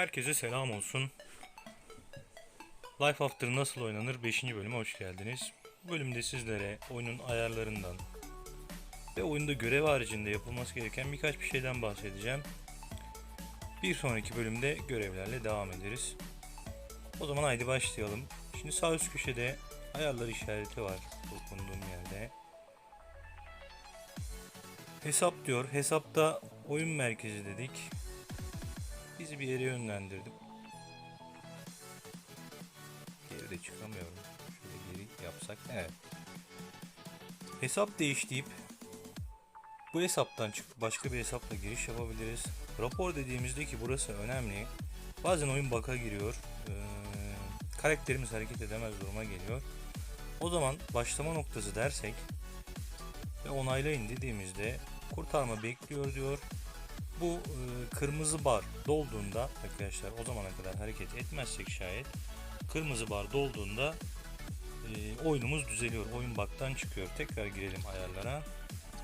Herkese selam olsun. Life After nasıl oynanır 5. bölüme hoş geldiniz. Bu bölümde sizlere oyunun ayarlarından ve oyunda görev haricinde yapılması gereken birkaç bir şeyden bahsedeceğim. Bir sonraki bölümde görevlerle devam ederiz. O zaman haydi başlayalım. Şimdi sağ üst köşede ayarlar işareti var dokunduğum yerde. Hesap diyor. Hesapta oyun merkezi dedik. Bir yere yönlendirdim. Geri de çıkamıyorum. Şöyle geri yapsak. Evet. Hesap değiş bu hesaptan çıkıp başka bir hesapla giriş yapabiliriz. Rapor dediğimizde ki burası önemli. Bazen oyun baka giriyor. Ee, karakterimiz hareket edemez duruma geliyor. O zaman başlama noktası dersek ve onaylayın dediğimizde kurtarma bekliyor diyor. Bu e, kırmızı bar dolduğunda arkadaşlar o zamana kadar hareket etmezsek şayet kırmızı bar dolduğunda e, oyunumuz düzeliyor. Oyun baktan çıkıyor. Tekrar girelim ayarlara.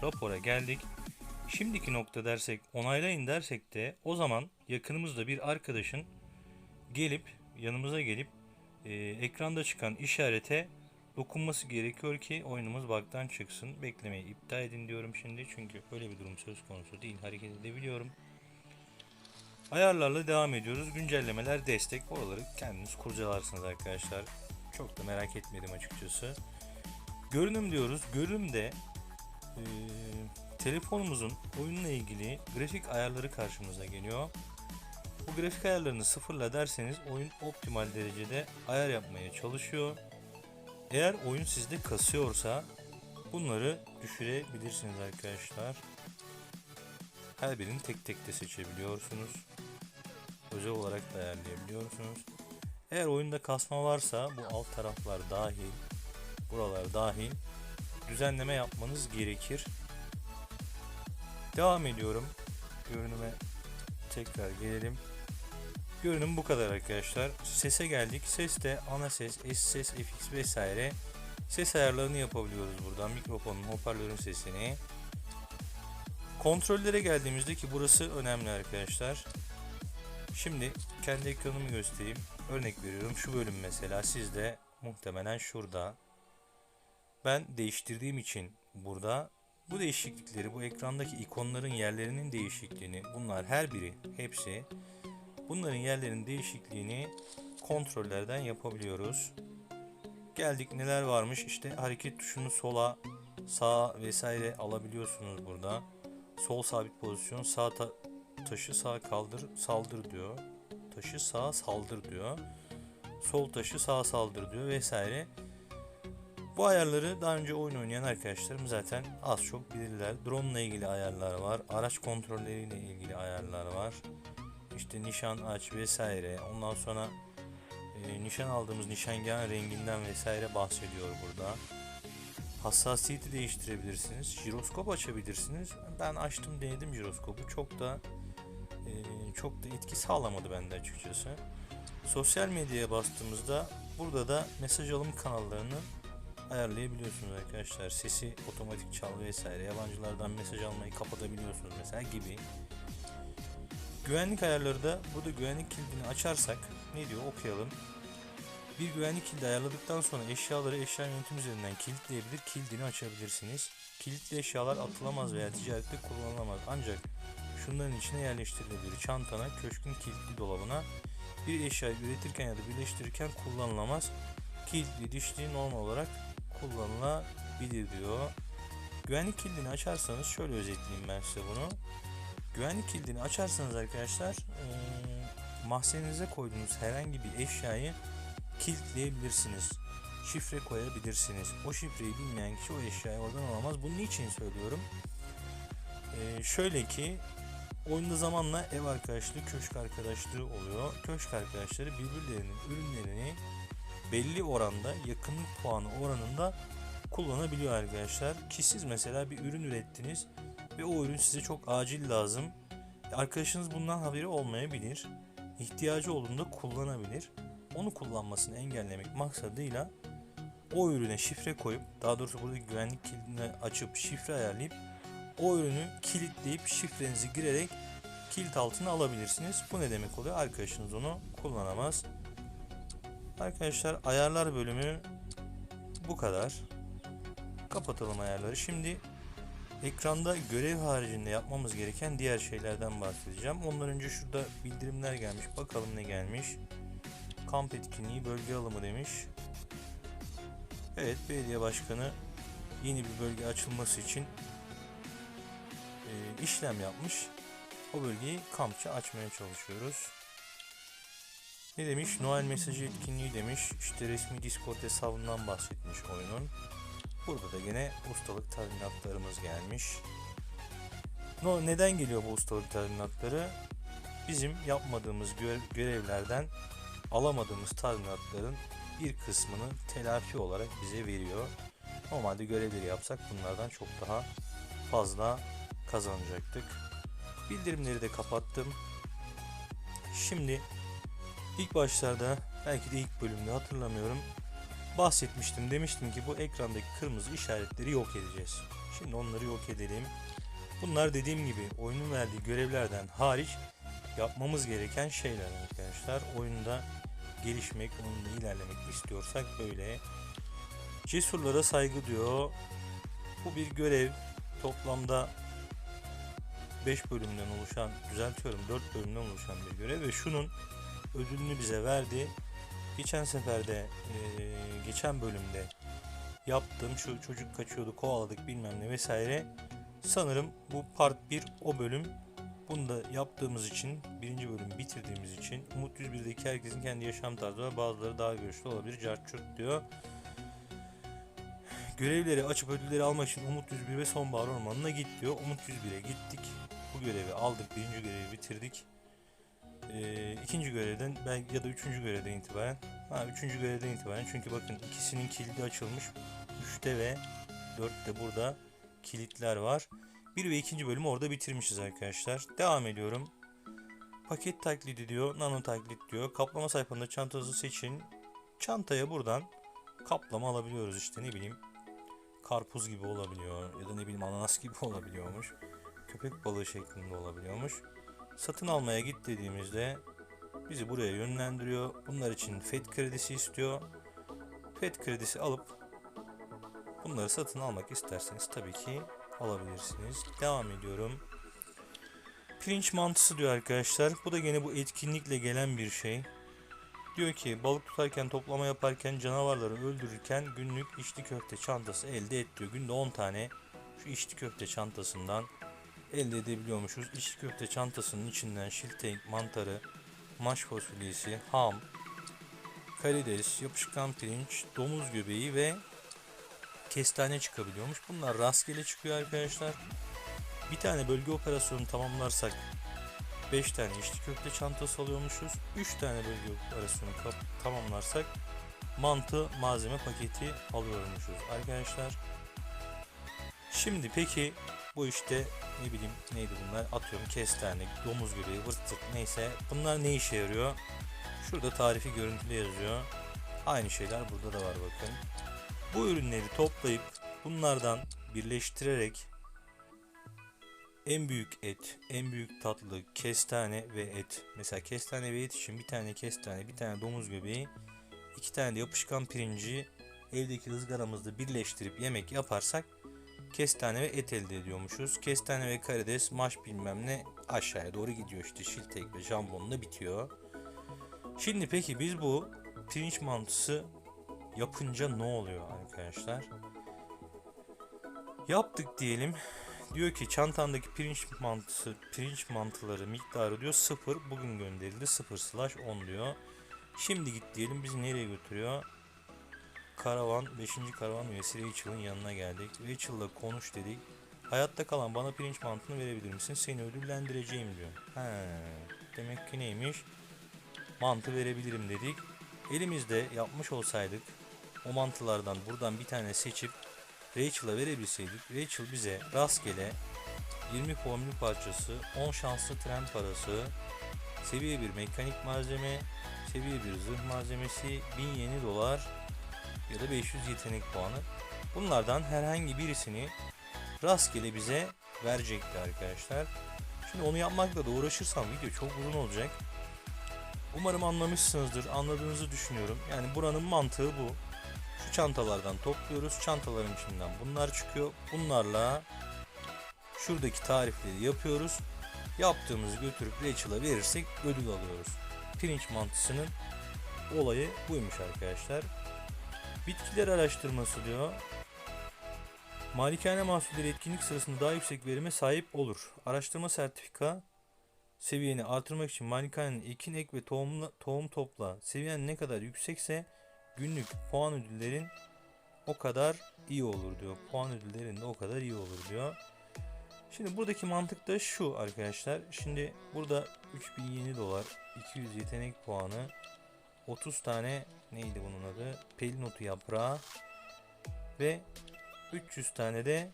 Rapora geldik. Şimdiki nokta dersek onaylayın dersek de o zaman yakınımızda bir arkadaşın gelip yanımıza gelip e, ekranda çıkan işarete dokunması gerekiyor ki oyunumuz baktan çıksın. Beklemeyi iptal edin diyorum şimdi çünkü öyle bir durum söz konusu değil. Hareket edebiliyorum. Ayarlarla devam ediyoruz. Güncellemeler destek. Oraları kendiniz kurcalarsınız arkadaşlar. Çok da merak etmedim açıkçası. Görünüm diyoruz. Görünümde e, telefonumuzun oyunla ilgili grafik ayarları karşımıza geliyor. Bu grafik ayarlarını sıfırla derseniz oyun optimal derecede ayar yapmaya çalışıyor. Eğer oyun sizde kasıyorsa bunları düşürebilirsiniz arkadaşlar. Her birini tek tek de seçebiliyorsunuz. Özel olarak da ayarlayabiliyorsunuz. Eğer oyunda kasma varsa bu alt taraflar dahil, buralar dahil düzenleme yapmanız gerekir. Devam ediyorum. Görünüme tekrar gelelim. Görünüm bu kadar arkadaşlar. Sese geldik. Ses de ana ses, eş ses, FX vesaire. Ses ayarlarını yapabiliyoruz buradan. Mikrofonun, hoparlörün sesini. Kontrollere geldiğimizde ki burası önemli arkadaşlar. Şimdi kendi ekranımı göstereyim. Örnek veriyorum şu bölüm mesela sizde muhtemelen şurada. Ben değiştirdiğim için burada bu değişiklikleri bu ekrandaki ikonların yerlerinin değişikliğini bunlar her biri hepsi bunların yerlerinin değişikliğini kontrollerden yapabiliyoruz. Geldik neler varmış işte hareket tuşunu sola sağa vesaire alabiliyorsunuz burada. Sol sabit pozisyon sağ ta- taşı sağ kaldır saldır diyor. Taşı sağ saldır diyor. Sol taşı sağ saldır diyor vesaire. Bu ayarları daha önce oyun oynayan arkadaşlarım zaten az çok bilirler. Drone ile ilgili ayarlar var. Araç kontrolleriyle ilgili ayarlar var. İşte nişan aç vesaire. Ondan sonra e, nişan aldığımız nişangahın renginden vesaire bahsediyor burada. Hassasiyeti değiştirebilirsiniz. Jiroskop açabilirsiniz. Ben açtım denedim jiroskopu. Çok da e, çok da etki sağlamadı bende açıkçası. Sosyal medyaya bastığımızda burada da mesaj alım kanallarını ayarlayabiliyorsunuz arkadaşlar. Sesi otomatik çal vesaire. Yabancılardan mesaj almayı kapatabiliyorsunuz mesela gibi. Güvenlik ayarları da burada güvenlik kilidini açarsak ne diyor okuyalım. Bir güvenlik kilidi ayarladıktan sonra eşyaları eşya yönetim üzerinden kilitleyebilir, kilidini açabilirsiniz. Kilitli eşyalar atılamaz veya ticarette kullanılamaz ancak şunların içine yerleştirilebilir. Çantana, köşkün kilitli dolabına bir eşyayı üretirken ya da birleştirirken kullanılamaz. Kilitli dişli normal olarak kullanılabilir diyor. Güvenlik kilidini açarsanız şöyle özetleyeyim ben size bunu. Güvenlik kilidini açarsanız arkadaşlar mahzeninize koyduğunuz herhangi bir eşyayı kilitleyebilirsiniz. Şifre koyabilirsiniz. O şifreyi bilmeyen kişi o eşyayı oradan alamaz. Bunun için söylüyorum. Eee, şöyle ki oyunda zamanla ev arkadaşlığı, köşk arkadaşlığı oluyor. Köşk arkadaşları birbirlerinin ürünlerini belli oranda yakınlık puanı oranında kullanabiliyor arkadaşlar. Ki siz mesela bir ürün ürettiniz ve o ürün size çok acil lazım. Arkadaşınız bundan haberi olmayabilir. İhtiyacı olduğunda kullanabilir. Onu kullanmasını engellemek maksadıyla o ürüne şifre koyup daha doğrusu burada güvenlik kilidini açıp şifre ayarlayıp o ürünü kilitleyip şifrenizi girerek kilit altına alabilirsiniz. Bu ne demek oluyor? Arkadaşınız onu kullanamaz. Arkadaşlar ayarlar bölümü bu kadar. Kapatalım ayarları. Şimdi ekranda görev haricinde yapmamız gereken diğer şeylerden bahsedeceğim. Ondan önce şurada bildirimler gelmiş. Bakalım ne gelmiş. Kamp etkinliği bölge alımı demiş. Evet belediye başkanı yeni bir bölge açılması için e, işlem yapmış. O bölgeyi kampça açmaya çalışıyoruz. Ne demiş? Noel mesajı etkinliği demiş. İşte resmi Discord hesabından bahsetmiş oyunun. Burada da gene ustalık tazminatlarımız gelmiş. No, neden geliyor bu ustalık tazminatları? Bizim yapmadığımız gö- görevlerden alamadığımız tazminatların bir kısmını telafi olarak bize veriyor. Normalde görevleri yapsak bunlardan çok daha fazla kazanacaktık. Bildirimleri de kapattım. Şimdi ilk başlarda belki de ilk bölümde hatırlamıyorum bahsetmiştim. Demiştim ki bu ekrandaki kırmızı işaretleri yok edeceğiz. Şimdi onları yok edelim. Bunlar dediğim gibi oyunun verdiği görevlerden hariç yapmamız gereken şeyler arkadaşlar. Oyunda gelişmek, oyunda ilerlemek istiyorsak böyle. Cesurlara saygı diyor. Bu bir görev. Toplamda 5 bölümden oluşan, düzeltiyorum 4 bölümden oluşan bir görev ve şunun ödülünü bize verdi. Geçen seferde, eee, geçen bölümde yaptığım şu çocuk kaçıyordu, kovaladık bilmem ne vesaire. Sanırım bu part 1 o bölüm. Bunu da yaptığımız için, birinci bölümü bitirdiğimiz için Umut 101'deki herkesin kendi yaşam tarzı var. Bazıları daha görüşlü olabilir. Carçurt diyor. Görevleri açıp ödülleri almak için Umut 101 ve Sonbahar Ormanı'na git diyor. Umut 101'e gittik. Bu görevi aldık. Birinci görevi bitirdik. Ee, ikinci görevden belki ya da üçüncü görevden itibaren. Ha üçüncü görevden itibaren çünkü bakın ikisinin kilidi açılmış. Üçte ve dörtte burada kilitler var. Bir ve ikinci bölümü orada bitirmişiz arkadaşlar. Devam ediyorum. Paket taklidi diyor nano taklit diyor. Kaplama sayfasında çantanızı seçin. Çantaya buradan kaplama alabiliyoruz işte ne bileyim. Karpuz gibi olabiliyor ya da ne bileyim ananas gibi olabiliyormuş. Köpek balığı şeklinde olabiliyormuş satın almaya git dediğimizde bizi buraya yönlendiriyor. Bunlar için FED kredisi istiyor. FED kredisi alıp bunları satın almak isterseniz tabii ki alabilirsiniz. Devam ediyorum. Pirinç mantısı diyor arkadaşlar. Bu da gene bu etkinlikle gelen bir şey. Diyor ki balık tutarken toplama yaparken canavarları öldürürken günlük içli köfte çantası elde et diyor. Günde 10 tane şu içli köfte çantasından elde edebiliyormuşuz. İçli köfte çantasının içinden şiltek, mantarı, maş fasulyesi, ham, karides, yapışkan pirinç, domuz göbeği ve kestane çıkabiliyormuş. Bunlar rastgele çıkıyor arkadaşlar. Bir tane bölge operasyonu tamamlarsak 5 tane içli köfte çantası alıyormuşuz. 3 tane bölge operasyonu tamamlarsak mantı malzeme paketi alıyormuşuz arkadaşlar. Şimdi peki bu işte ne bileyim neydi bunlar atıyorum kestane, domuz göbeği, vırt zırt neyse bunlar ne işe yarıyor? Şurada tarifi görüntülü yazıyor. Aynı şeyler burada da var bakın. Bu ürünleri toplayıp bunlardan birleştirerek en büyük et, en büyük tatlı kestane ve et. Mesela kestane ve et için bir tane kestane, bir tane domuz göbeği, iki tane de yapışkan pirinci evdeki ızgaramızda birleştirip yemek yaparsak kestane ve et elde ediyormuşuz. Kestane ve karides, maş bilmem ne aşağıya doğru gidiyor işte şiltek ve jambonla bitiyor. Şimdi peki biz bu pirinç mantısı yapınca ne oluyor arkadaşlar? Yaptık diyelim. Diyor ki çantandaki pirinç mantısı, pirinç mantıları miktarı diyor 0 bugün gönderildi 0 slash 10 diyor. Şimdi git diyelim bizi nereye götürüyor? Karavan 5. karavan üyesi Rachel'ın yanına geldik. Rachel'la konuş dedik. Hayatta kalan bana pirinç mantını verebilir misin? Seni ödüllendireceğim diyor. He, demek ki neymiş? Mantı verebilirim dedik. Elimizde yapmış olsaydık o mantılardan buradan bir tane seçip Rachel'a verebilseydik Rachel bize rastgele 20 formül parçası, 10 şanslı tren parası, seviye 1 mekanik malzeme, seviye 1 zırh malzemesi, 1000 yeni dolar ya da 500 yetenek puanı. Bunlardan herhangi birisini rastgele bize verecekti arkadaşlar. Şimdi onu yapmakla da uğraşırsam video çok uzun olacak. Umarım anlamışsınızdır. Anladığınızı düşünüyorum. Yani buranın mantığı bu. Şu çantalardan topluyoruz. Çantaların içinden bunlar çıkıyor. Bunlarla şuradaki tarifleri yapıyoruz. Yaptığımızı götürüp Rachel'a verirsek ödül alıyoruz. Pirinç mantısının olayı buymuş arkadaşlar. Bitkiler araştırması diyor. Malikane mahsulleri etkinlik sırasında daha yüksek verime sahip olur. Araştırma sertifika seviyeni artırmak için malikanenin ekin ek ve tohumla, tohum topla seviyen ne kadar yüksekse günlük puan ödüllerin o kadar iyi olur diyor. Puan ödüllerin de o kadar iyi olur diyor. Şimdi buradaki mantık da şu arkadaşlar. Şimdi burada 3000 yeni dolar, 200 yetenek puanı, 30 tane neydi bunun adı? Pelin otu yaprağı ve 300 tane de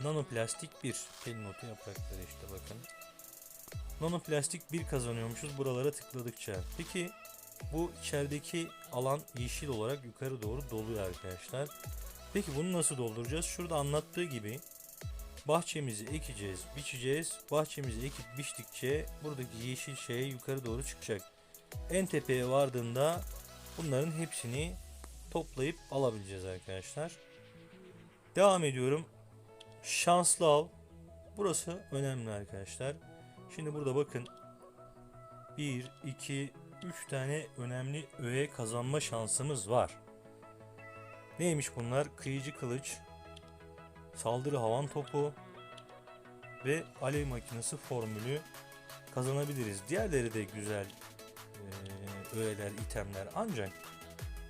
nanoplastik bir pelin otu yaprakları işte bakın. Nanoplastik bir kazanıyormuşuz buralara tıkladıkça. Peki bu içerideki alan yeşil olarak yukarı doğru doluyor arkadaşlar. Peki bunu nasıl dolduracağız? Şurada anlattığı gibi bahçemizi ekeceğiz, biçeceğiz. Bahçemizi ekip biçtikçe buradaki yeşil şey yukarı doğru çıkacak. En tepeye vardığında bunların hepsini toplayıp alabileceğiz arkadaşlar. Devam ediyorum. Şanslı av. Burası önemli arkadaşlar. Şimdi burada bakın. 1, 2, 3 tane önemli öğe kazanma şansımız var. Neymiş bunlar? Kıyıcı kılıç, saldırı havan topu ve alev makinesi formülü kazanabiliriz. Diğerleri de güzel öğeler, itemler ancak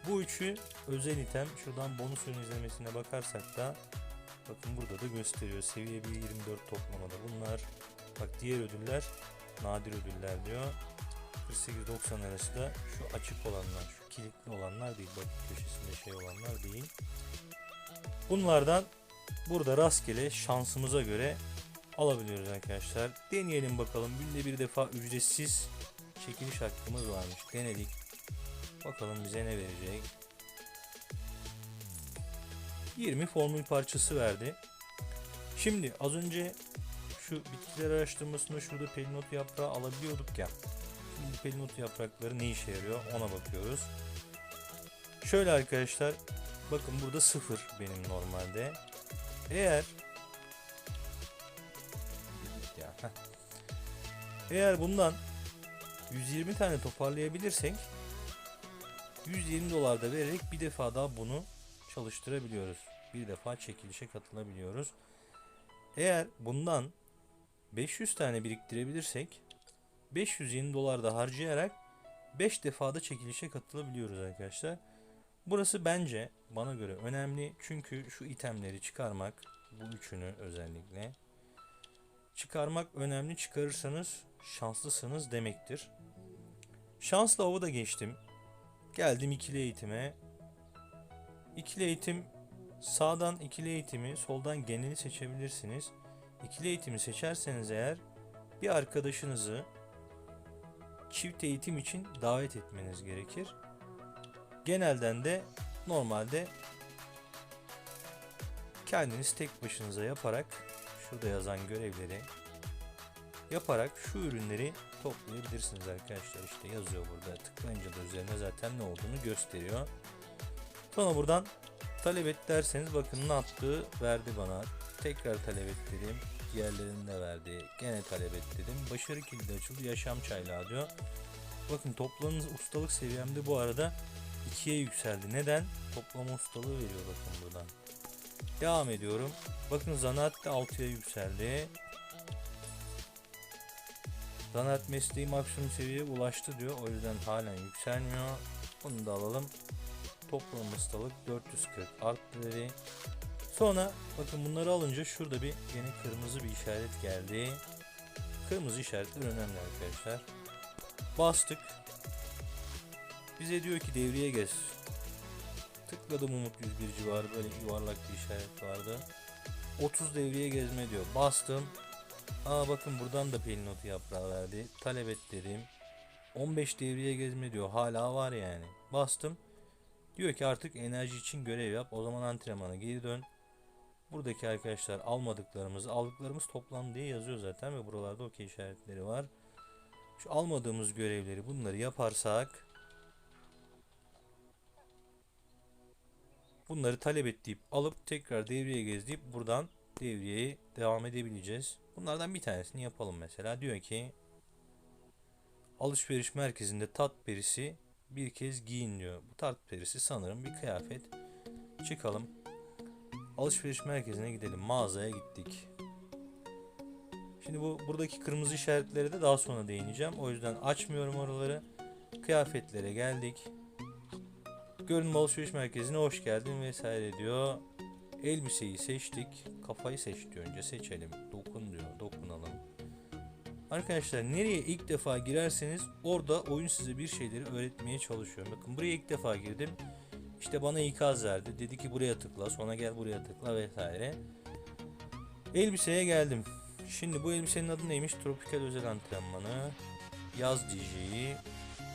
bu üçü özel item. Şuradan bonus ürün izlemesine bakarsak da bakın burada da gösteriyor. Seviye 1 24 toplamada bunlar. Bak diğer ödüller nadir ödüller diyor. 48-90 arası da şu açık olanlar, şu kilitli olanlar değil. Bak köşesinde şey olanlar değil. Bunlardan burada rastgele şansımıza göre alabiliyoruz arkadaşlar. Deneyelim bakalım. Günde bir defa ücretsiz çekiliş hakkımız varmış. Denedik. Bakalım bize ne verecek. 20 formül parçası verdi. Şimdi az önce şu bitkiler araştırmasında şurada pelinot yaprağı alabiliyorduk ya. Şimdi pelinot yaprakları ne işe yarıyor ona bakıyoruz. Şöyle arkadaşlar bakın burada sıfır benim normalde. Eğer eğer bundan 120 tane toparlayabilirsek 120 dolar da vererek bir defa daha bunu çalıştırabiliyoruz. Bir defa çekilişe katılabiliyoruz. Eğer bundan 500 tane biriktirebilirsek 500 yeni dolar da harcayarak 5 defada çekilişe katılabiliyoruz arkadaşlar. Burası bence bana göre önemli çünkü şu itemleri çıkarmak bu üçünü özellikle çıkarmak önemli çıkarırsanız şanslısınız demektir. Şanslı avı da geçtim. Geldim ikili eğitime. İkili eğitim sağdan ikili eğitimi, soldan geneli seçebilirsiniz. İkili eğitimi seçerseniz eğer bir arkadaşınızı çift eğitim için davet etmeniz gerekir. Genelden de normalde kendiniz tek başınıza yaparak şurada yazan görevleri yaparak şu ürünleri toplayabilirsiniz arkadaşlar. İşte yazıyor burada. Tıklayınca da üzerine zaten ne olduğunu gösteriyor. Sonra buradan talep et derseniz bakın ne yaptığı verdi bana. Tekrar talep et dedim. Diğerlerini de verdi. Gene talep et dedim. Başarı kilidi açıldı. Yaşam çaylağı diyor. Bakın toplamınız ustalık seviyemde bu arada ikiye yükseldi. Neden? Toplama ustalığı veriyor bakın buradan. Devam ediyorum. Bakın zanaat da 6'ya yükseldi. Zanaat mesleği maksimum seviyeye ulaştı diyor. O yüzden halen yükselmiyor. Bunu da alalım. Toplam ustalık 440 arttı dedi. Sonra bakın bunları alınca şurada bir yeni kırmızı bir işaret geldi. Kırmızı işaretler önemli arkadaşlar. Bastık. Bize diyor ki devriye gez. Tıkladım Umut 101 civarı böyle yuvarlak bir işaret vardı. 30 devriye gezme diyor. Bastım. Aa bakın buradan da pelin notu yaprağı verdi. Talep et dedim. 15 devriye gezme diyor. Hala var yani. Bastım. Diyor ki artık enerji için görev yap. O zaman antrenmana geri dön. Buradaki arkadaşlar almadıklarımız, aldıklarımız toplam diye yazıyor zaten ve buralarda okey işaretleri var. Şu almadığımız görevleri bunları yaparsak bunları talep et deyip alıp tekrar devreye gez deyip buradan devreye devam edebileceğiz. Bunlardan bir tanesini yapalım mesela. Diyor ki alışveriş merkezinde tat perisi bir kez giyin diyor. Bu tat perisi sanırım bir kıyafet. Çıkalım. Alışveriş merkezine gidelim. Mağazaya gittik. Şimdi bu buradaki kırmızı işaretlere de daha sonra değineceğim. O yüzden açmıyorum oraları. Kıyafetlere geldik. Görünme alışveriş merkezine hoş geldin vesaire diyor. Elbiseyi seçtik. Kafayı seçti önce seçelim. Dokun diyor. Dokunalım. Arkadaşlar nereye ilk defa girerseniz orada oyun size bir şeyleri öğretmeye çalışıyor. Bakın buraya ilk defa girdim. İşte bana ikaz verdi. Dedi ki buraya tıkla sonra gel buraya tıkla vesaire. Elbiseye geldim. Şimdi bu elbisenin adı neymiş? Tropikal özel antrenmanı. Yaz DJ'yi.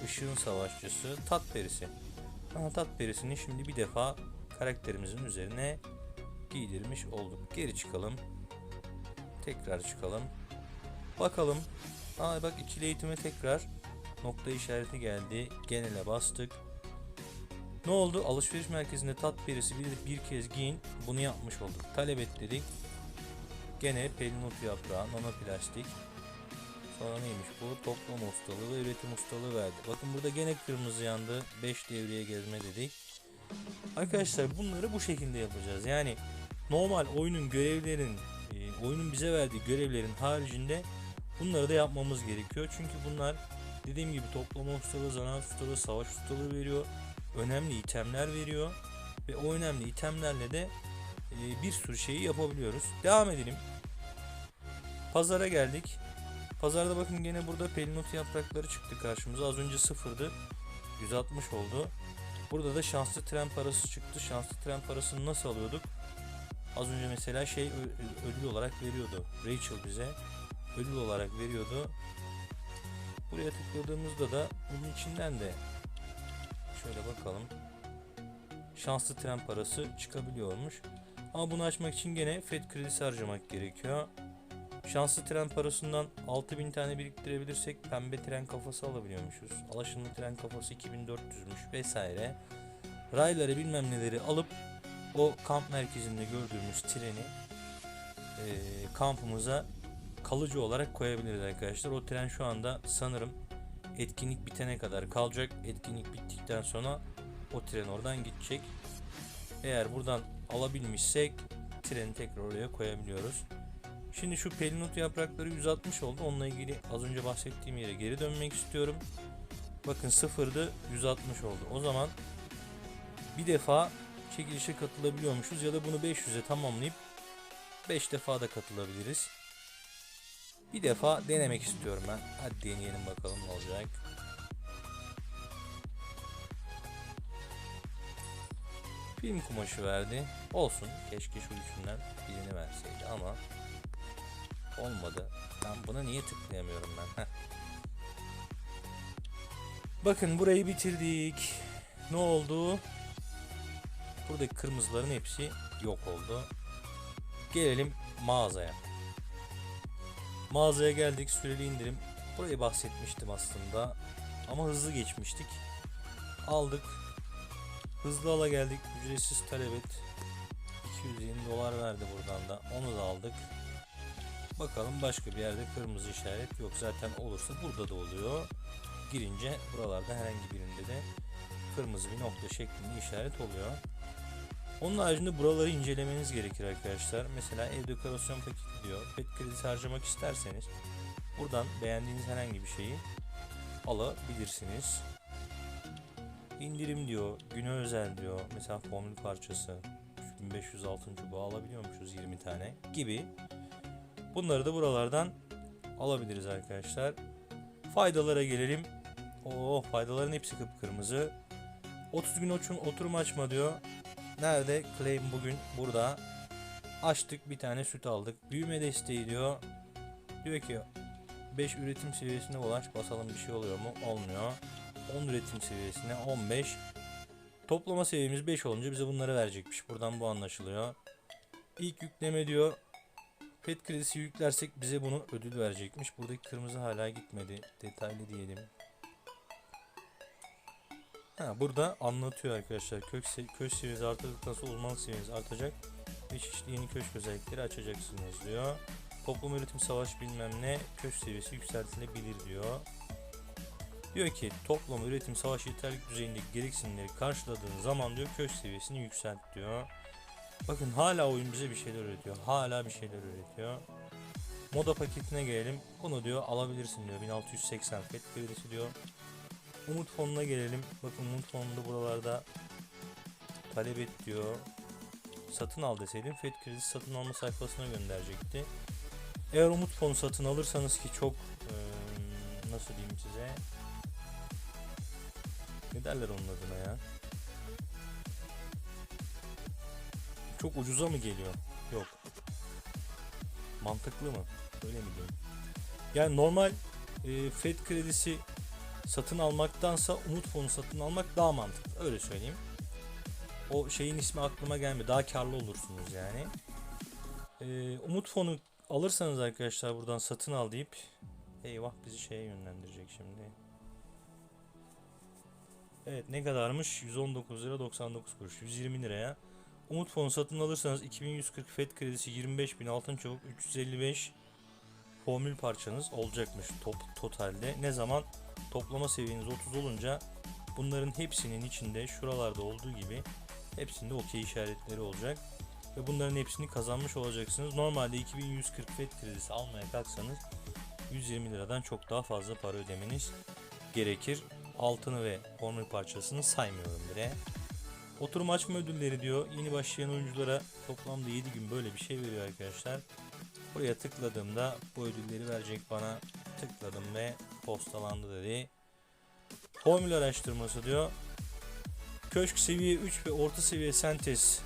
Işığın savaşçısı. Tat perisi. Aha, tat perisini şimdi bir defa karakterimizin üzerine giydirmiş olduk. Geri çıkalım. Tekrar çıkalım. Bakalım. Aa bak ikili eğitime tekrar nokta işareti geldi. Genele bastık. Ne oldu? Alışveriş merkezinde tat perisi bir, bir kez giyin. Bunu yapmış olduk. Talep et dedik. Gene pelinot yaprağı, nanoplastik. Sonra neymiş bu? Toplama ustalığı ve üretim ustalığı verdi. Bakın burada gene kırmızı yandı. 5 devreye gezme dedik. Arkadaşlar bunları bu şekilde yapacağız. Yani normal oyunun görevlerin, e, oyunun bize verdiği görevlerin haricinde bunları da yapmamız gerekiyor. Çünkü bunlar dediğim gibi toplama ustalığı, zanaat ustalığı, savaş ustalığı veriyor. Önemli itemler veriyor. Ve o önemli itemlerle de e, bir sürü şeyi yapabiliyoruz. Devam edelim. Pazara geldik. Pazarda bakın gene burada pelinot yaprakları çıktı karşımıza. Az önce sıfırdı. 160 oldu. Burada da şanslı tren parası çıktı. Şanslı tren parasını nasıl alıyorduk? Az önce mesela şey ödül olarak veriyordu. Rachel bize ödül olarak veriyordu. Buraya tıkladığımızda da bunun içinden de şöyle bakalım. Şanslı tren parası çıkabiliyormuş. Ama bunu açmak için gene FED kredisi harcamak gerekiyor. Şanslı tren parasından 6000 tane biriktirebilirsek pembe tren kafası alabiliyormuşuz. Alaşımlı tren kafası 2400'müş vesaire. Rayları bilmem neleri alıp o kamp merkezinde gördüğümüz treni eee, kampımıza kalıcı olarak koyabiliriz arkadaşlar. O tren şu anda sanırım etkinlik bitene kadar kalacak. Etkinlik bittikten sonra o tren oradan gidecek. Eğer buradan alabilmişsek treni tekrar oraya koyabiliyoruz. Şimdi şu pelinot yaprakları 160 oldu. Onunla ilgili az önce bahsettiğim yere geri dönmek istiyorum. Bakın sıfırdı 160 oldu. O zaman bir defa çekilişe katılabiliyormuşuz ya da bunu 500'e tamamlayıp 5 defa da katılabiliriz. Bir defa denemek istiyorum ben. Hadi deneyelim bakalım ne olacak. Film kumaşı verdi. Olsun. Keşke şu üçünden birini verseydi ama olmadı. Ben buna niye tıklayamıyorum ben? Heh. Bakın burayı bitirdik. Ne oldu? Buradaki kırmızıların hepsi yok oldu. Gelelim mağazaya. Mağazaya geldik süreli indirim. Burayı bahsetmiştim aslında. Ama hızlı geçmiştik. Aldık. Hızlı ala geldik. Ücretsiz talep et. 220 dolar verdi buradan da. Onu da aldık. Bakalım başka bir yerde kırmızı işaret yok. Zaten olursa burada da oluyor. Girince buralarda herhangi birinde de kırmızı bir nokta şeklinde işaret oluyor. Onun haricinde buraları incelemeniz gerekir arkadaşlar. Mesela ev dekorasyon paketi diyor. Pet kredisi harcamak isterseniz buradan beğendiğiniz herhangi bir şeyi alabilirsiniz. İndirim diyor, güne özel diyor. Mesela formül parçası 3506 çubuğu alabiliyormuşuz 20 tane gibi. Bunları da buralardan alabiliriz arkadaşlar. Faydalara gelelim. Oo faydaların hepsi kıpkırmızı. 30 gün oturum açma diyor. Nerede? Claim bugün burada. Açtık bir tane süt aldık. Büyüme desteği diyor. Diyor ki 5 üretim seviyesine ulaş. Basalım bir şey oluyor mu? Olmuyor. 10 üretim seviyesine 15. Toplama seviyemiz 5 olunca bize bunları verecekmiş. Buradan bu anlaşılıyor. İlk yükleme diyor. Pet kredisi yüklersek bize bunu ödül verecekmiş. Buradaki kırmızı hala gitmedi. Detaylı diyelim. Ha, burada anlatıyor arkadaşlar. Kök, köş seviyesi arttıktan sonra uzmanlık seviyeniz artacak. Ve çeşitli yeni köşk özellikleri açacaksınız diyor. Toplum üretim savaş bilmem ne köş seviyesi yükseltilebilir diyor. Diyor ki toplam üretim savaş yeterlik düzeyindeki gereksinimleri karşıladığın zaman diyor köş seviyesini yükselt diyor. Bakın hala oyun bize bir şeyler öğretiyor. Hala bir şeyler öğretiyor. Moda paketine gelelim. Bunu diyor alabilirsin diyor. 1680 FET kredisi diyor. Umut fonuna gelelim. Bakın Umut fonunda buralarda talep et diyor. Satın al deseydim FET kredisi satın alma sayfasına gönderecekti. Eğer Umut fonu satın alırsanız ki çok eee, nasıl diyeyim size ne derler onun adına ya? Çok ucuza mı geliyor? Yok. Mantıklı mı? Öyle mi diyeyim? Yani normal e, FED kredisi satın almaktansa Umut fonu satın almak daha mantıklı. Öyle söyleyeyim. O şeyin ismi aklıma gelmiyor. Daha karlı olursunuz yani. E, Umut fonu alırsanız arkadaşlar buradan satın al deyip eyvah bizi şeye yönlendirecek şimdi. Evet ne kadarmış? 119 lira 99 kuruş. 120 liraya. Umut fonu satın alırsanız 2140 FED kredisi 25.000 altın çabuk 355 formül parçanız olacakmış top, totalde. Ne zaman? Toplama seviyeniz 30 olunca bunların hepsinin içinde şuralarda olduğu gibi hepsinde okey işaretleri olacak. Ve bunların hepsini kazanmış olacaksınız. Normalde 2140 FED kredisi almaya kalksanız 120 liradan çok daha fazla para ödemeniz gerekir. Altını ve formül parçasını saymıyorum bile. Oturum açma ödülleri diyor. Yeni başlayan oyunculara toplamda 7 gün böyle bir şey veriyor arkadaşlar. Buraya tıkladığımda bu ödülleri verecek bana. Tıkladım ve postalandı dedi. Formül araştırması diyor. Köşk seviye 3 ve orta seviye sentez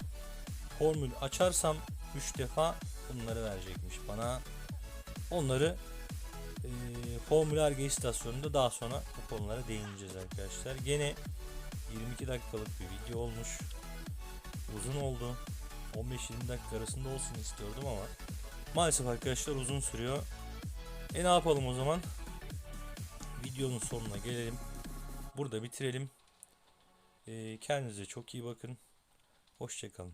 formül açarsam 3 defa bunları verecekmiş bana. Onları e, formül arge istasyonunda daha sonra bu konulara değineceğiz arkadaşlar. Gene 22 dakikalık bir video olmuş. Uzun oldu. 15-20 dakika arasında olsun istiyordum ama maalesef arkadaşlar uzun sürüyor. E ne yapalım o zaman? Videonun sonuna gelelim. Burada bitirelim. E, kendinize çok iyi bakın. Hoşçakalın.